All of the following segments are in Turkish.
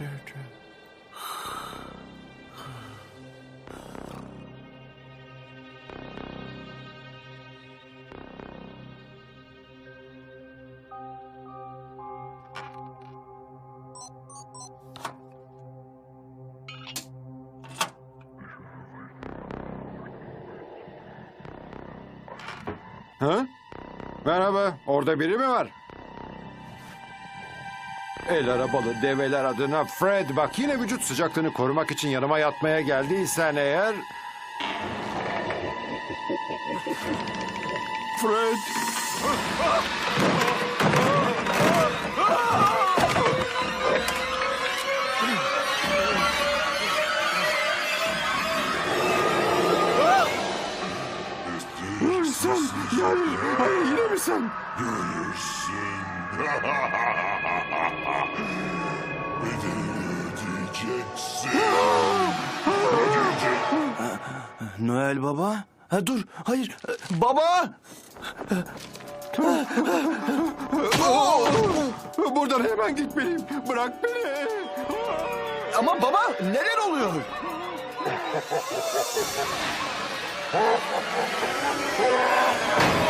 bedroom. Ha? Merhaba, orada biri mi var? El arabalı develer adına Fred bak yine vücut sıcaklığını korumak için yanıma yatmaya geldiysen eğer... Fred. Sen, yani, ay, sen? Görürsün. Bedelini ödeyeceksin. Noel Baba? Ha, dur, hayır. Baba! Buradan hemen gitmeliyim. Bırak beni. Ama baba, neler oluyor?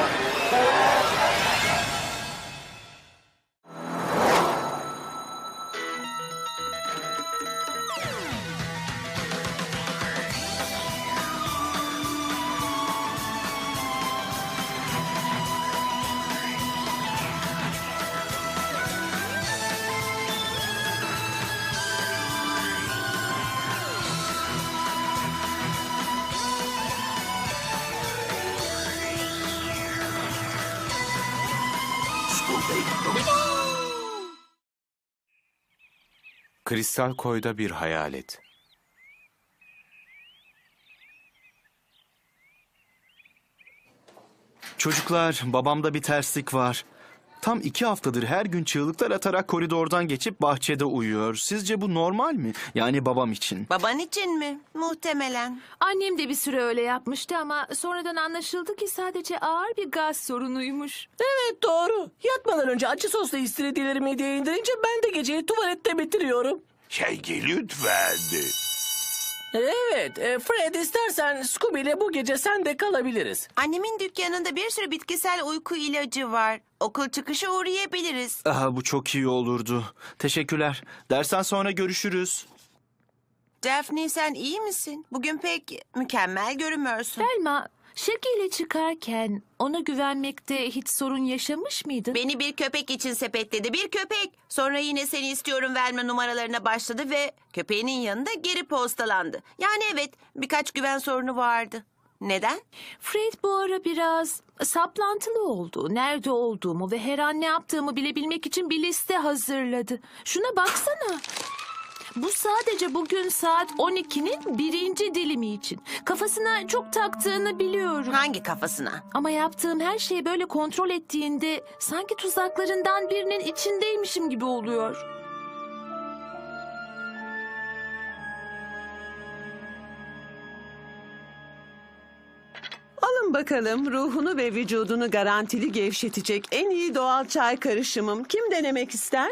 Kristal koyda bir hayalet. Çocuklar, babamda bir terslik var. Tam iki haftadır her gün çığlıklar atarak koridordan geçip bahçede uyuyor. Sizce bu normal mi? Yani babam için. Baban için mi? Muhtemelen. Annem de bir süre öyle yapmıştı ama sonradan anlaşıldı ki sadece ağır bir gaz sorunuymuş. Evet doğru. Yatmadan önce acı soslu istiridyeleri medyaya indirince ben de geceyi tuvalette bitiriyorum. Şengi lütfen. Evet, e, Fred istersen Scooby ile bu gece sen de kalabiliriz. Annemin dükkanında bir sürü bitkisel uyku ilacı var. Okul çıkışı uğrayabiliriz. Aha, bu çok iyi olurdu. Teşekkürler. Dersten sonra görüşürüz. Daphne sen iyi misin? Bugün pek mükemmel görünmüyorsun. Selma, Şaki ile çıkarken ona güvenmekte hiç sorun yaşamış mıydın? Beni bir köpek için sepetledi. Bir köpek. Sonra yine seni istiyorum verme numaralarına başladı ve köpeğinin yanında geri postalandı. Yani evet birkaç güven sorunu vardı. Neden? Fred bu ara biraz saplantılı oldu. Nerede olduğumu ve her an ne yaptığımı bilebilmek için bir liste hazırladı. Şuna baksana. Bu sadece bugün saat 12'nin birinci dilimi için. Kafasına çok taktığını biliyorum. Hangi kafasına? Ama yaptığım her şeyi böyle kontrol ettiğinde sanki tuzaklarından birinin içindeymişim gibi oluyor. Alın bakalım ruhunu ve vücudunu garantili gevşetecek en iyi doğal çay karışımım. Kim denemek ister?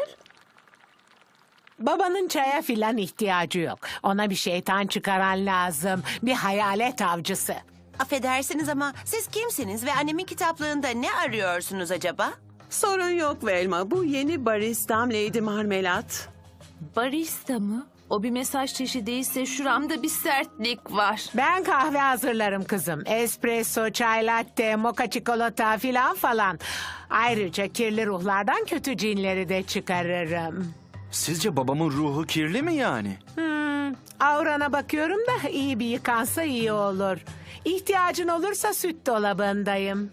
Babanın çaya filan ihtiyacı yok. Ona bir şeytan çıkaran lazım. Bir hayalet avcısı. Affedersiniz ama siz kimsiniz ve annemin kitaplığında ne arıyorsunuz acaba? Sorun yok Velma. Bu yeni baristam Lady Marmelat. Barista mı? O bir mesaj çeşidiyse şuramda bir sertlik var. Ben kahve hazırlarım kızım. Espresso, çay latte, moka çikolata filan falan. Ayrıca kirli ruhlardan kötü cinleri de çıkarırım. Sizce babamın ruhu kirli mi yani? Hmm, aurana bakıyorum da iyi bir yıkansa iyi olur. İhtiyacın olursa süt dolabındayım.